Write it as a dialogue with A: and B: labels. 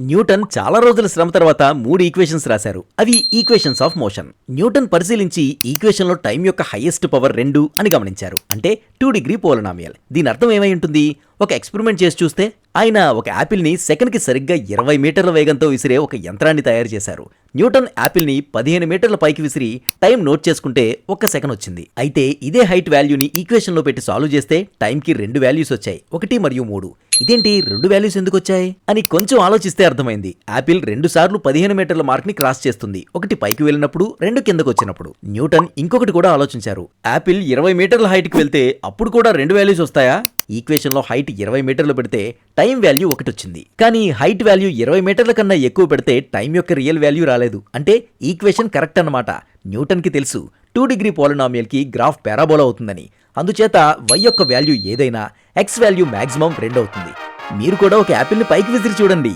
A: Newton చాలా రోజుల శ్రమ తర్వాత మూడు ఈక్వేషన్స్ రాశారు. అవి ఈక్వేషన్స్ ఆఫ్ మోషన్. న్యూటన్ పరిశీలించి ఈక్వేషన్లో టైం యొక్క హైయెస్ట్ పవర్ రెండు అని గమనించారు. అంటే టూ డిగ్రీ పోలనామియల్. దీని అర్థం ఏమై ఉంటుంది? ఒక ఎక్స్పెరిమెంట్ చేసి చూస్తే ఆయన ఒక యాపిల్ని సెకండ్కి సరిగ్గా ఇరవై మీటర్ల వేగంతో విసిరే ఒక యంత్రాన్ని తయారు చేశారు. న్యూటన్ యాపిల్ని పదిహేను మీటర్ల పైకి విసిరి టైం నోట్ చేసుకుంటే ఒక్క సెకండ్ వచ్చింది. అయితే ఇదే హైట్ వాల్యూని ఈక్వేషన్లో పెట్టి సాల్వ్ చేస్తే టైంకి రెండు వాల్యూస్ వచ్చాయి. ఒకటి మరియు మూడు. ఇదేంటి రెండు వాల్యూస్ ఎందుకు వచ్చాయి? అని కొంచెం ఆలోచిస్తే అర్థమైంది. యాపిల్ రెండు సార్లు పదిహేను మీటర్ల మార్క్ని క్రాస్ చేస్తుంది. ఒకటి పైకి వెళ్ళినప్పుడు రెండు కిందకు వచ్చినప్పుడు. న్యూటన్ ఇంకొకటి కూడా ఆలోచించారు. యాపిల్ ఇరవై మీటర్ల హైట్కి వెళ్తే అప్పుడు కూడా రెండు వాల్యూస్ వస్తాయా? ఈక్వేషన్లో హైట్ ఇరవై మీటర్లు పెడితే టైం వాల్యూ ఒకటి వచ్చింది కానీ హైట్ వాల్యూ ఇరవై మీటర్ల కన్నా ఎక్కువ పెడితే టైం యొక్క రియల్ వాల్యూ రాలేదు. అంటే ఈక్వేషన్ కరెక్ట్ అన్నమాట. న్యూటన్కి తెలుసు. టూ డిగ్రీ పోలినామియల్కి గ్రాఫ్ పారాబోలా అవుతుందని. అందుచేత వై యొక్క వాల్యూ ఏదైనా ఎక్స్ వాల్యూ మ్యాక్సిమం రెండు అవుతుంది. మీరు కూడా ఒక యాపిల్ని పైకి విసిరి చూడండి.